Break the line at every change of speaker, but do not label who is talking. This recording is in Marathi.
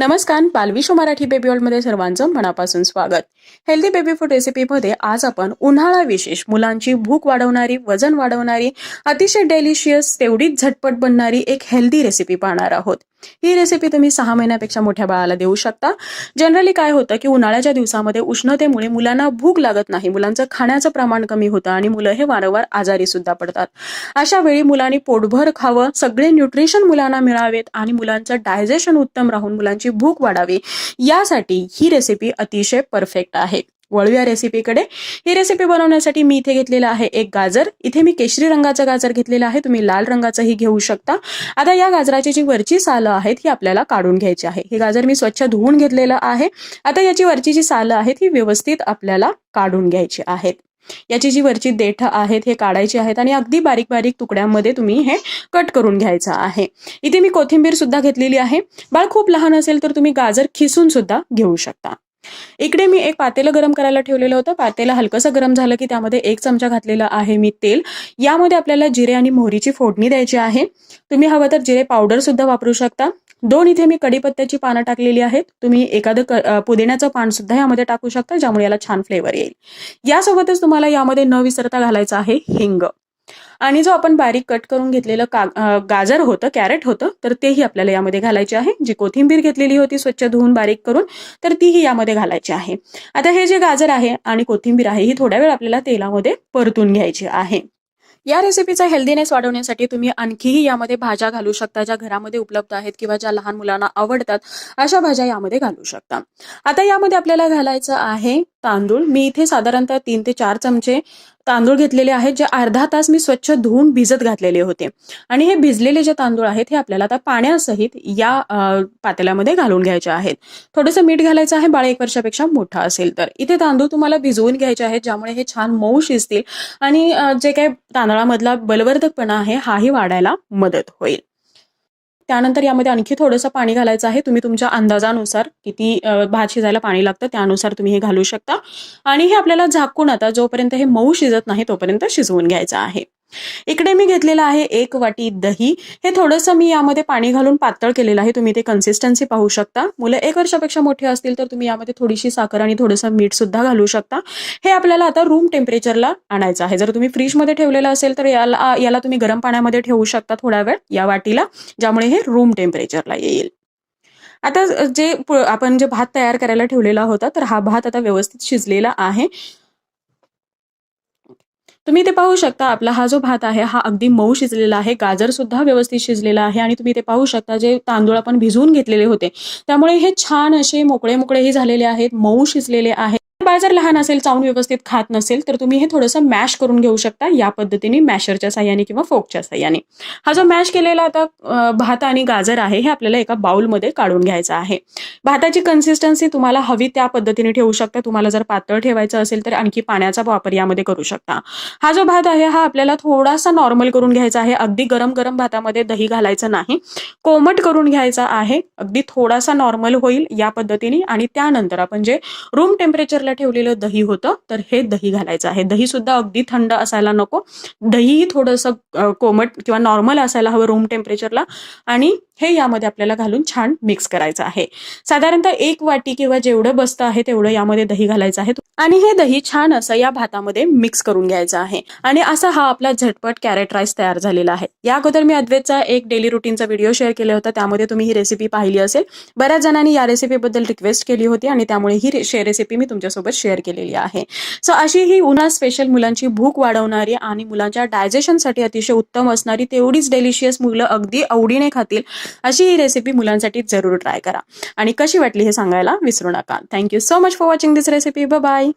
नमस्कार बालविश्व मराठी बेबी वर्ल्डमध्ये सर्वांचं मनापासून स्वागत. हेल्दी बेबी फूड रेसिपीमध्ये आज आपण उन्हाळा विशेष मुलांची भूक वाढवणारी वजन वाढवणारी अतिशय डेलिशियस तेवढीच झटपट बनणारी एक हेल्दी रेसिपी पाहणार आहोत. ही रेसिपी तुम्ही सहा महिन्यापेक्षा मोठ्या बाळाला देऊ शकता. जनरली काय होतं की उन्हाळ्याच्या दिवसामध्ये उष्णतेमुळे मुलांना भूक लागत नाही. मुलांचं खाण्याचं प्रमाण कमी होतं आणि मुलं हे वारंवार आजारी सुद्धा पडतात. अशा वेळी मुलांनी पोटभर खावं सगळे न्यूट्रिशन मुलांना मिळावेत आणि मुलांचं डायजेशन उत्तम राहून मुलांची भूक वाढावी. यासाठी ही रेसिपी अतिशय परफेक्ट आहे. वळूया रेसिपीकडे ही रेसिपी बनवण्यासाठी मी इथे घेतलेलं आहे एक गाजर. इथे मी केशरी रंगाचं गाजर घेतलेलं आहे. तुम्ही लाल रंगाचाही घेऊ शकता. आता या गाजराची जी वरची सालं आहेत ही आपल्याला काढून घ्यायची आहे. हे गाजर मी स्वच्छ धुवून घेतलेलं आहे. आता याची वरची जी सालं आहेत ही व्यवस्थित आपल्याला काढून घ्यायची आहेत. याची जी वरची देठ आहेत हे काढायची आहेत आणि अगदी बारीक बारीक तुकड्यांमध्ये तुम्ही हे कट करून घ्यायचं आहे. इथे मी कोथिंबीर सुद्धा घेतलेली आहे. बाळ खूप लहान असेल तर तुम्ही गाजर खिसून सुद्धा घेऊ शकता. इकडे मी एक पातेलं गरम करायला ठेवलेलं होतं. पातेलं हलकंसं गरम झालं की त्यामध्ये एक चमचा घातलेला आहे मी तेल. यामध्ये आपल्याला जिरे आणि मोहरीची फोडणी द्यायची आहे. तुम्ही हवं तर जिरे पावडर सुद्धा वापरू शकता. दोन इथे मी कढीपत्त्याची पानं टाकलेली आहेत. तुम्ही एखादं क पुदिन्याचं पान सुद्धा यामध्ये टाकू शकता ज्यामुळे याला छान फ्लेवर येईल. यासोबतच तुम्हाला यामध्ये न विसरता घालायचं आहे हिंग. आणि जो आपण बारीक कट करून घेतलेलं का गाजर होतं कॅरेट होतं तर तेही आपल्याला यामध्ये घालायचे आहे. जी कोथिंबीर घेतलेली होती स्वच्छ धुवून बारीक करून तर तीही यामध्ये घालायची आहे. आता हे जे गाजर आहे आणि कोथिंबीर आहे ही थोड्या वेळ आपल्याला तेलामध्ये परतून घ्यायची आहे. या रेसिपीचा हेल्दीनेस वाढवण्यासाठी तुम्ही आणखीही यामध्ये भाज्या घालू शकता ज्या घरामध्ये उपलब्ध आहेत किंवा ज्या लहान मुलांना आवडतात अशा भाज्या यामध्ये घालू शकता. आता यामध्ये आपल्याला घालायचं आहे तांदूळ. मी इथे साधारणतः तीन ते चार चमचे तांदूळ घेतलेले आहेत जे अर्धा तास मी स्वच्छ धुवून भिजत घातलेले होते. आणि हे भिजलेले जे तांदूळ आहेत हे आपल्याला आता पाण्यासहित या पातेल्यामध्ये घालून घ्यायचे आहेत. थोडंसं मीठ घालायचं आहे बाळ एक वर्षापेक्षा मोठा असेल तर. इथे तांदूळ तुम्हाला भिजवून घ्यायचे आहेत ज्यामुळे हे छान मऊ शिजतील आणि जे काही तांदळामधला बलवर्धकपणा आहे हाही वाढायला मदत होईल. त्यानंतर यामध्ये आणखी थोडंसं पाणी घालायचं आहे. तुम्ही तुमच्या अंदाजानुसार किती भात शिजायला पाणी लागतं त्यानुसार तुम्ही हे घालू शकता. आणि हे आपल्याला झाकून आता जोपर्यंत हे मऊ शिजत नाही तोपर्यंत शिजवून घ्यायचं आहे. इकडे मी घेतलेलं आहे एक वाटी दही. हे थोडंसं मी यामध्ये पाणी घालून पातळ केलेलं आहे. तुम्ही ते कन्सिस्टन्सी पाहू शकता. मुलं एक वर्षापेक्षा मोठी असतील तर तुम्ही यामध्ये थोडीशी साखर आणि थोडंसं मीठ सुद्धा घालू शकता. हे आपल्याला आता रूम टेम्परेचरला आणायचं आहे. जर तुम्ही फ्रीजमध्ये ठेवलेलं असेल तर याला याला तुम्ही गरम पाण्यामध्ये ठेवू शकता थोडा वेळ या वाटीला ज्यामुळे हे रूम टेम्परेचरला येईल. आता जे आपण जे भात तयार करायला ठेवलेला होता तर हा भात आता व्यवस्थित शिजलेला आहे. तुम्ही ते पाहू शकता आपला हा जो भात आहे हा अगदी मऊ शिजलेला आहे गाजर सुद्धा व्यवस्थित शिजलेला आहे आणि तुम्ही ते पाहू शकता जे तांदूळ आपण भिजवून घेतलेले होते. त्यामुळे हे छान असे मोकळे मोकळेही झालेले आहेत मऊ शिजलेले आहेत. बाळ जर लहान असेल चावून व्यवस्थित खात नसेल तर तुम्ही हे थोडंसं मॅश करून घेऊ शकता या पद्धतीने मॅशरच्या साह्याने किंवा फोकच्या साह्याने. हा जो मॅश केलेला आता भात आणि गाजर आहे हे आपल्याला एका बाउलमध्ये काढून घ्यायचा आहे. भाताची कन्सिस्टन्सी तुम्हाला हवी त्या पद्धतीने ठेवू शकता. तुम्हाला जर पातळ ठेवायचं असेल तर आणखी पाण्याचा वापर यामध्ये करू शकता. हा जो भात आहे हा आपल्याला थोडासा नॉर्मल करून घ्यायचा आहे. अगदी गरम गरम भातामध्ये दही घालायचं नाही. कोमट करून घ्यायचा आहे. अगदी थोडासा नॉर्मल होईल या पद्धतीने. आणि त्यानंतर आपण जे रूम टेम्परेचरला ठेवलेलं दही होतं तर हे दही घालायचं आहे. दही सुद्धा अगदी थंड असायला नको. दहीही थोडंसं कोमट किंवा नॉर्मल असायला हवं रूम टेम्परेचरला आणि हे यामध्ये आपल्याला घालून छान मिक्स करायचं आहे. साधारणतः एक वाटी किंवा जेवढं बसतं आहे तेवढं यामध्ये दही घालायचं आहे. आणि हे दही छान असं या भातामध्ये मिक्स करून घ्यायचं आहे. आणि असा हा आपला झटपट कॅरेट राईस तयार झालेला आहे. या अगोदर मी अद्वैतचा एक डेली रुटीनचा व्हिडिओ शेअर केला होता. त्यामध्ये तुम्ही ही रेसिपी पाहिली असेल. बऱ्याच जणांनी या रेसिपीबद्दल रिक्वेस्ट केली होती आणि त्यामुळे ही रेसिपी मी तुमच्यासोबत शेअर केलेली आहे. सो अशी ही उन्हा स्पेशल मुलांची भूक वाढवणारी आणि मुलांच्या डायजेशनसाठी अतिशय उत्तम असणारी तेवढीच डेलिशियस मुलं अगदी आवडीने खातील अशी ही रेसिपी मुलांसाठी जरूर ट्राय करा. आणि कशी वाटली हे सांगायला विसरू नका. Thank you so much for watching this recipe bye